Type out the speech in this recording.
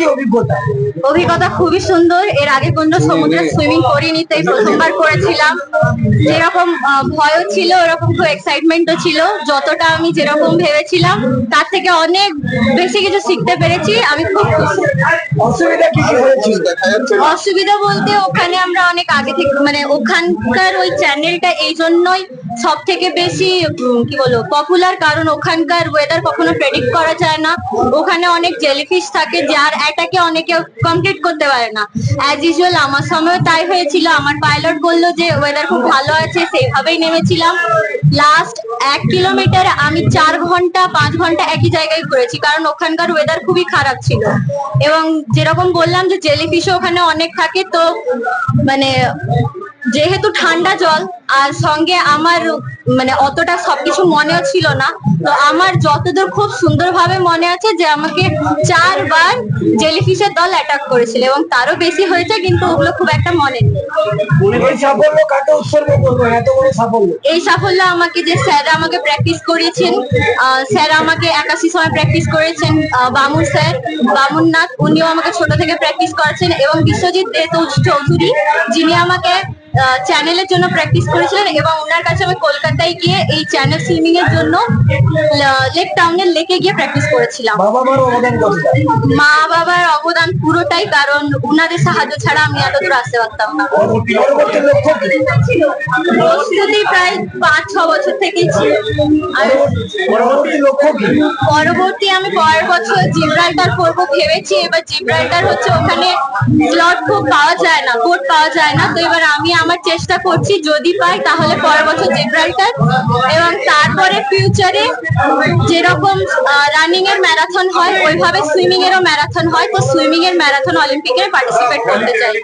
কি অভিজ্ঞতা? অভিজ্ঞতা খুবই সুন্দর। এর আগে কোনো সমুদ্রে সুইমিং করিনি তাই প্রথমবার করেছিলাম। যেরকম ভয়ও ছিল ওরকম খুব এক্সাইটমেন্টও ছিল। যতটা আমি যেরকম ভেবেছিলাম তার থেকে অনেক বেশি কিছু শিখতে পেরেছি। আমি খুব খুশি। অসুবিধা কি হয়েছিল? অসুবিধা বলতে ওখানে আমরা অনেক আগে থেকে মানে ওখানকার ওই চ্যানেলটা এই জন্যই সব থেকে বেশি কি বলব পপুলার কারণ ওখানকার ওয়েদার কখনো প্রেডিক্ট করা যায় না। ওখানে অনেক জেলিফিশ থাকে, যার অ্যাটাকে অনেকে কমপ্লিট করতে পারে না। অ্যাজ ইউজুয়াল আমার সময়ও তাই হয়েছিল। আমার পাইলট বলল যে ওয়েদার খুব ভালো আছে, সেইভাবেই নেমেছিলাম। লাস্ট এক কিলোমিটার আমি চার ঘণ্টা, পাঁচ ঘণ্টা একই জায়গায় ঘুরেছি, কারণ ওখানকার ওয়েদার খুবই খারাপ ছিল। এবং যেরকম বললাম যে জেলিফিশও ওখানে অনেক থাকে, তো মানে যেহেতু ঠান্ডা জল আর সঙ্গে আমার মানে অতটা সবকিছু মনেও ছিল না তো আমার যতদূর খুব সুন্দরভাবে মনে আছে যে আমাকে চারবার জেলিফিশের দল অ্যাটাক করেছিল এবং তারও বেশি হয়েছে কিন্তু ওগুলো খুব একটা মনে নেই। এই সাফল্য আমাকে যে স্যার আমাকে প্র্যাকটিস করিয়েছেন স্যার আমাকে একাশি সময় প্র্যাকটিস করেছেন বামুন স্যার বামুন নাথ উনিও আমাকে ছোট থেকে প্র্যাকটিস করেছেন এবং বিশ্বজিৎ দে চৌধুরী যিনি আমাকে চ্যানেলের জন্য প্র্যাকটিস করেছিলেন এবং ওনার কাছে আমি কলকাতায় গিয়ে এই চ্যানেল সুইমিং এর জন্য লেক টাউনের লেকে গিয়ে প্র্যাকটিস করেছিলাম। মা বাবার অবদান পুরোটাই কারণ উনাদের সাহায্য ছাড়া আমি এত দূর আসতে পারতাম না। প্রস্তুতি প্রায় পাঁচ ছ বছর থেকেই ছিল। আর পরবর্তী আমি পরের বছর জিব্রাল্টার করব ভেবেছি এবার জিব্রাল্টার হচ্ছে ওখানে স্লট খুব পাওয়া যায় না কোড পাওয়া যায় না। তো এবার আমি আমার চেষ্টা করছি যদি পাই তাহলে পরের বছর জিব্রাল্টার এবং তারপরে ফিউচারে যেরকম রানিং এর ম্যারাথন হয়, ওইভাবে সুইমিং এরও ম্যারাথন হয়, তো সুইমিং এর ম্যারাথন অলিম্পিকে পার্টিসিপেট করতে চাই।